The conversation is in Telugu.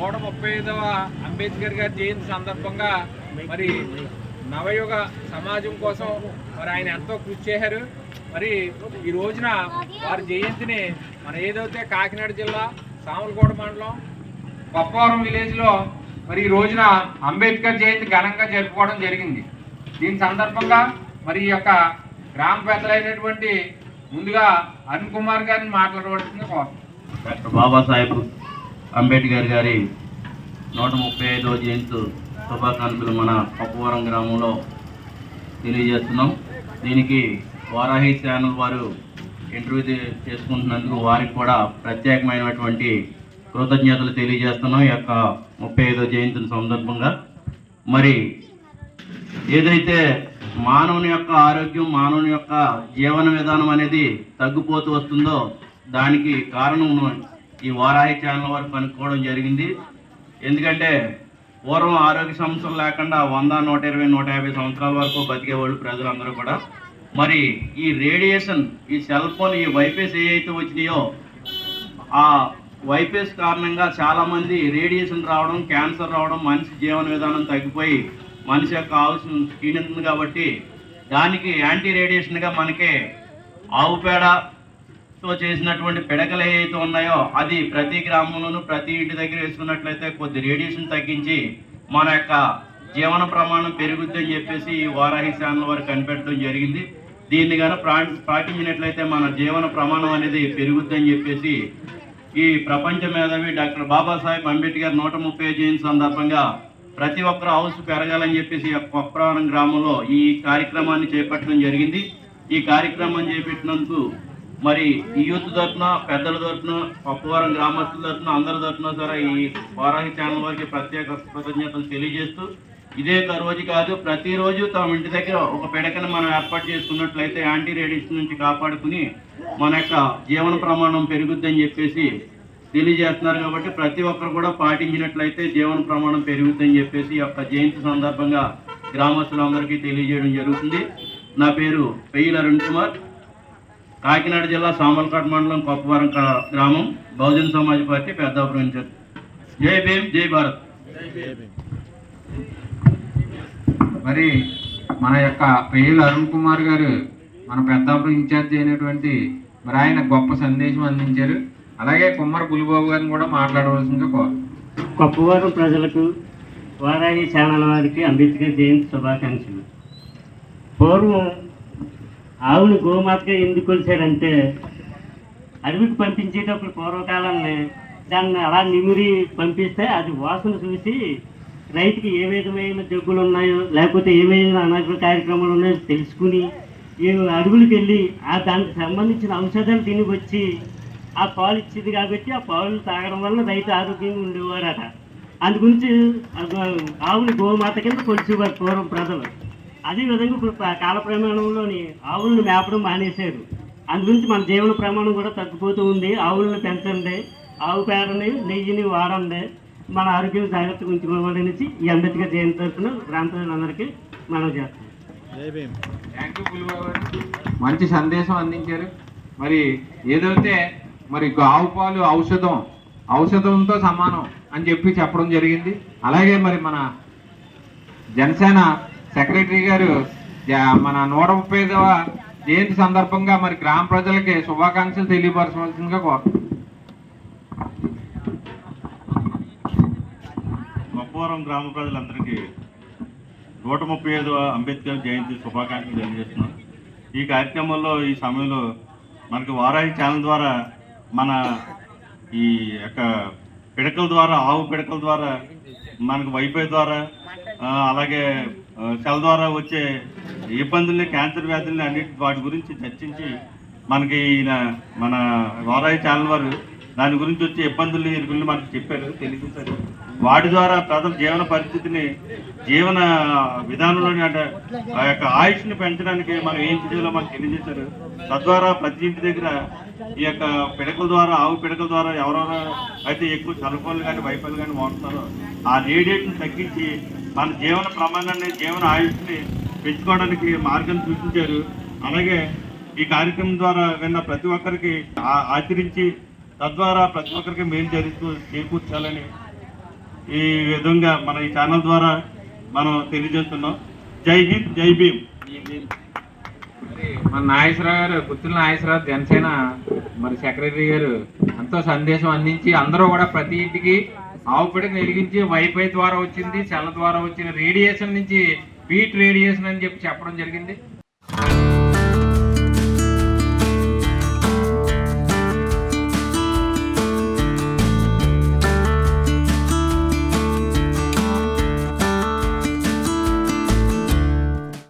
నూట ముప్పై ఐదవ అంబేద్కర్ గారి జయంతి సందర్భంగా మరి నవయుగ సమాజం కోసం మరి ఆయన ఎంతో కృషి చేశారు. మరి ఈ రోజున వారి జయంతిని మన ఏదైతే కాకినాడ జిల్లా సామలకోట మండలం పప్పవరం విలేజ్లో మరి ఈ రోజున అంబేద్కర్ జయంతి ఘనంగా జరుపుకోవడం జరిగింది. దీని సందర్భంగా మరి ఈ యొక్క గ్రామ పెద్దలైనటువంటి ముందుగా అరుణ్ కుమార్ గారిని మాట్లాడవలసింది కోసం డాక్టర్ బాబాసాహెబ్ అంబేద్కర్ గారి నూట ముప్పై ఐదవ జయంతి శుభాకాంక్షలు మన పప్పవరం గ్రామంలో తెలియజేస్తున్నాం. దీనికి వారాహి ఛానల్ వారు ఇంటర్వ్యూ చేసుకుంటున్నందుకు వారికి కూడా ప్రత్యేకమైనటువంటి కృతజ్ఞతలు తెలియజేస్తున్నాం ఈ యొక్క ముప్పై ఐదో జయంతి సందర్భంగా. మరి ఏదైతే మానవుని యొక్క ఆరోగ్యం మానవుని యొక్క జీవన విధానం అనేది తగ్గిపోతూ వస్తుందో దానికి కారణం ఈ వారాహి ఛానల్ వారు కనుక్కోవడం జరిగింది. ఎందుకంటే పూర్వం ఆరోగ్య సమస్యలు లేకుండా వంద నూట ఇరవై నూట యాభై సంవత్సరాల వరకు బతికేవాళ్ళు ప్రజలందరూ కూడా. మరి ఈ రేడియేషన్ ఈ సెల్ ఫోన్ ఈ వైఫైస్ ఏవైతే వచ్చినాయో ఆ వైఫైస్ కారణంగా చాలామంది రేడియేషన్ రావడం క్యాన్సర్ రావడం మనిషి జీవన విధానం తగ్గిపోయి మనిషి యొక్క ఆవుసం క్షీణిస్తుంది కాబట్టి దానికి యాంటీ రేడియేషన్గా మనకి ఆవు తో చేసినటువంటి పిడకలు ఏవైతే ఉన్నాయో అది ప్రతి గ్రామంలోనూ ప్రతి ఇంటి దగ్గర వేసుకున్నట్లయితే కొద్ది రేడియేషన్ తగ్గించి మన యొక్క జీవన ప్రమాణం పెరుగుద్దని చెప్పేసి ఈ వారాహి ఛానల్ వారు కనిపెట్టడం జరిగింది. దీన్ని కానీ ప్రా పాటించినట్లయితే మన జీవన ప్రమాణం అనేది పెరుగుద్దని చెప్పేసి ఈ ప్రపంచ మేధావి డాక్టర్ బాబాసాహెబ్ అంబేద్కర్ నూట ముప్పై జయంతి సందర్భంగా ప్రతి ఒక్కరు హౌస్ పెరగాలని చెప్పేసి ఈ గ్రామంలో ఈ కార్యక్రమాన్ని చేపట్టడం జరిగింది. ఈ కార్యక్రమం చేపట్టినందుకు మరి ఈ యూత్ తరఫున పెద్దల తరఫున కొప్పవరం గ్రామస్తుల తరఫున అందరి తరఫున సరే ఈ వారాహి ఛానల్ వారికి ప్రత్యేక కృతజ్ఞతలు తెలియజేస్తూ ఇదే రోజు కాదు ప్రతిరోజు తమ ఇంటి దగ్గర ఒక పిడకను మనం ఏర్పాటు చేసుకున్నట్లయితే యాంటీ రేడియేషన్ నుంచి కాపాడుకుని మన యొక్క జీవన ప్రమాణం పెరుగుద్దని చెప్పేసి తెలియజేస్తున్నారు కాబట్టి ప్రతి ఒక్కరు కూడా పాటించినట్లయితే జీవన ప్రమాణం పెరుగుద్దని చెప్పేసి యొక్క జయంతి సందర్భంగా గ్రామస్తులందరికీ తెలియజేయడం జరుగుతుంది. నా పేరు పెయ్యిల అరుణ్ కుమార్. కాకినాడ జిల్లా సామలకాట్ మండలం కొప్పవరం గ్రామం బహుజన్ సమాజ్ పార్టీ పెద్దాపురం ఇన్ఛార్జ్ జై భీమ్ జై భారత్. మరి మన యొక్క పేరు అరుణ్ కుమార్ గారు మన పెద్దాపురం ఇన్ఛార్జ్ అయినటువంటి మరి ఆయన గొప్ప సందేశం అందించారు. అలాగే కుమ్మర పులిబాబు గారిని కూడా మాట్లాడవలసిందిగా కోరు కొప్పవరం ప్రజలకు వారాయి ఛానల్ వారికి అంబేద్కర్ జయంతి శుభాకాంక్షలు. పూర్వం ఆవుని గోమాతగా ఎందుకు కొలిచాడంటే అడవికి పంపించేటప్పుడు పూర్వకాలంలో దాన్ని అలా నిమిరి పంపిస్తే అది వాసన చూసి రైతుకి ఏ విధమైన జబ్బులు ఉన్నాయో లేకపోతే ఏమైనా అనారోగ్య కార్యక్రమాలు ఉన్నాయో తెలుసుకుని అడుగులకు అడవులకు వెళ్ళి ఆ దానికి సంబంధించిన ఔషధాలు తిని వచ్చి ఆ పాలు ఇచ్చేది కాబట్టి ఆ పాలు తాగడం వల్ల రైతు ఆరోగ్యంగా ఉండేవారట. అందుగురించి గురించి ఆవుని గోమాత కింద కొలిచేవారు పూర్వం ప్రజలు. అదేవిధంగా ఇప్పుడు ప్ర- కాల ప్రమాణంలోని ఆవులను మేపడం మానేశారు. అందుగురించి మన జీవన ప్రమాణం కూడా తగ్గిపోతూ ఉంది. ఆవులను పెంచండి ఆవు పేడని నెయ్యిని వాడండి మన ఆరోగ్యం జాగ్రత్తగా ఉంచుకోవాలనేసి ఈ అంబేద్కర్ జయంతి తరఫున గ్రామ ప్రజలందరికీ మనం చేస్తాం మంచి సందేశం అందించారు. మరి ఏదైతే మరి ఆవు పాలు ఔషధం ఔషధంతో సమానం అని చెప్పి చెప్పడం జరిగింది. అలాగే మరి మన జనసేన సెక్రటరీ గారు మన నూట ముప్పై ఐదవ జయంతి సందర్భంగా మరి గ్రామ ప్రజలకి శుభాకాంక్షలు తెలియపరచవలసిందిగా కోరుతున్నాను గొప్పవరం గ్రామ ప్రజలందరికీ నూట ముప్పై ఐదవ అంబేద్కర్ జయంతి శుభాకాంక్షలు తెలియజేస్తున్నాం. ఈ కార్యక్రమంలో ఈ సమయంలో మనకి వారాహి ఛానల్ ద్వారా మన ఈ యొక్క పిడకల ద్వారా ఆవు పిడకల ద్వారా మనకు వైఫై ద్వారా అలాగే సెల్ ద్వారా వచ్చే ఇబ్బందుల్ని క్యాన్సర్ వ్యాధుల్ని అన్నిటి వాటి గురించి చర్చించి మనకి ఈయన మన వారాయి ఛానల్ వారు దాని గురించి వచ్చే ఇబ్బందుల్ని గురించి మనకు చెప్పారు తెలియజేశారు వాటి ద్వారా ప్రజల జీవన పరిస్థితిని జీవన విధానంలోని అంటే ఆ యొక్క ఆయుష్ని పెంచడానికి మనం ఏం చేయాలో మనకు తెలియజేశారు. తద్వారా ప్రతి ఇంటి దగ్గర ఈ యొక్క పిడకల ద్వారా ఆవు పిడకల ద్వారా ఎవరెవరు అయితే ఎక్కువ సెల్ఫోన్లు కానీ వైఫల్యం కానీ మారుతారో ఆ రేడియేషన్ తగ్గించి మన జీవన ప్రమాణాన్ని జీవన ఆయుష్ని పెంచుకోవడానికి మార్గం సూచించారు. అలాగే ఈ కార్యక్రమం ద్వారా విన్న ప్రతి ఒక్కరికి ఆచరించి తద్వారా ప్రతి ఒక్కరికి మేలు జరుగుతూ చేకూర్చాలని ఈ విధంగా మన ఈ ఛానల్ ద్వారా మనం తెలియజేస్తున్నాం. జై హింద్ జై భీమ్. మన నాగేశ్వరరావు గారు గుత్తుల నాగేశ్వరరావు జనసేన మరి సెక్రటరీ గారు ఎంతో సందేశం అందించి అందరూ కూడా ప్రతి ఇంటికి ఆవుపడి వెలిగించి వైఫై ద్వారా వచ్చింది సెల్ ద్వారా వచ్చిన రేడియేషన్ నుంచి బీట్ రేడియేషన్ అని చెప్పి చెప్పడం జరిగింది.